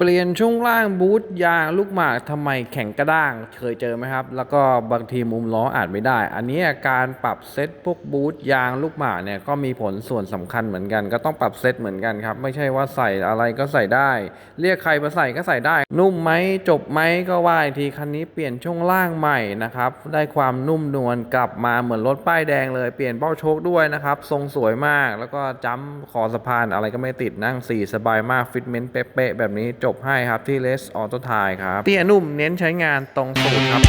เปลี่ยนช่วงล่างบูทยางลูกหมากทำไมแข็งกระด้างเคยเจอไหมครับ แล้วก็บางทีมุมล้ออาจไม่ได้ อันนี้การปรับเซตพวกบูทยางลูกหมากเนี่ยก็มีผลส่วนสำคัญเหมือนกัน ก็ต้องปรับเซตเหมือนกันครับ ไม่ใช่ว่าใส่อะไรก็ใส่ได้ เรียกใครมาใส่ก็ใส่ได้ นุ่มไหมจบไหมก็ว่าทีคันนี้เปลี่ยนช่วงล่างใหม่นะครับได้ความนุ่มนวลกลับมาเหมือนรถป้ายแดงเลยเปลี่ยนเป้าโชคด้วยนะครับทรงสวยมาก แล้วก็จ้ำคอสะพานอะไรก็ไม่ติดนั่งสี่สบายมากฟิตเมนต์เป๊ะๆแบบนี้จจบให้ครับที่เลสออโต้ไทครับ เตี้ยนุ่มเน้นใช้งานตรงสูตรครับ